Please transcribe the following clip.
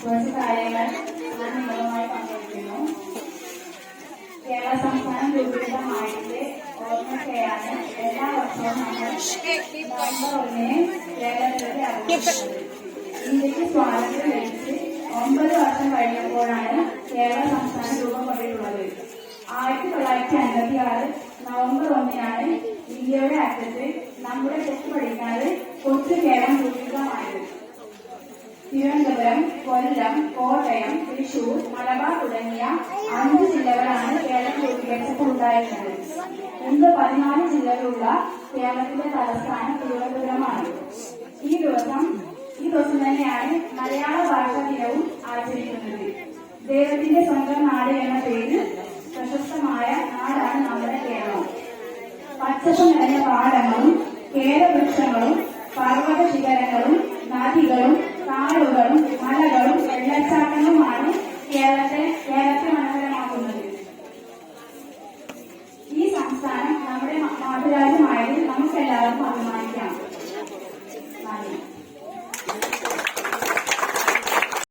കുറച്ച് കാര്യങ്ങൾ ഞാൻ നിങ്ങളുമായി പങ്കുവയ്ക്കുന്നു. കേരള സംസ്ഥാനം രൂപീകൃതമായിട്ട് ഓർമ്മയ്ക്കായാണ് എല്ലാ വർഷവും നമ്മൾ നവംബർ ഇന്ത്യയ്ക്ക് സ്വാതന്ത്ര്യം ലഭിച്ച് ഒമ്പത് വർഷം കഴിഞ്ഞപ്പോഴാണ് കേരള സംസ്ഥാനം രൂപം കൊണ്ടിട്ടുള്ളത് ആയിരത്തി തൊള്ളായിരത്തി അൻപത്തി ആറ് നവംബർ ഒന്നിനാണ് ഇന്ത്യയുടെ അറ്റത്ത് നമ്മുടെ തെറ്റ് പഠിക്കാതെ കൊച്ചു കേരളം രൂപീകൃതമായത്. തിരുവനന്തപുരം കൊല്ലം കോട്ടയം തൃശൂർ മലബാർ തുടങ്ങിയ അഞ്ച് ജില്ലകളാണ് കേരളത്തിൽ രൂപീകരിച്ചപ്പോൾ ഉണ്ടായിരുന്നത്. ഇന്ന് പതിനാല് ജില്ലകളുള്ള കേരളത്തിന്റെ തലസ്ഥാനം തിരുവനന്തപുരമാണ്. ഈ ദിവസം ഈ ദിവസം തന്നെയാണ് മലയാള ഭാഷാ ദിനവും ആചരിക്കുന്നത്. ദൈവത്തിന്റെ സ്വന്തം നാട് എന്ന പേരിൽ പ്രശസ്തമായ നാടാണ് നമ്മുടെ കേരളം. പച്ചപ്പ് നിറഞ്ഞ പാടങ്ങളും കേരവൃക്ഷങ്ങളും പർവത ശിഖരങ്ങളും Abre aí.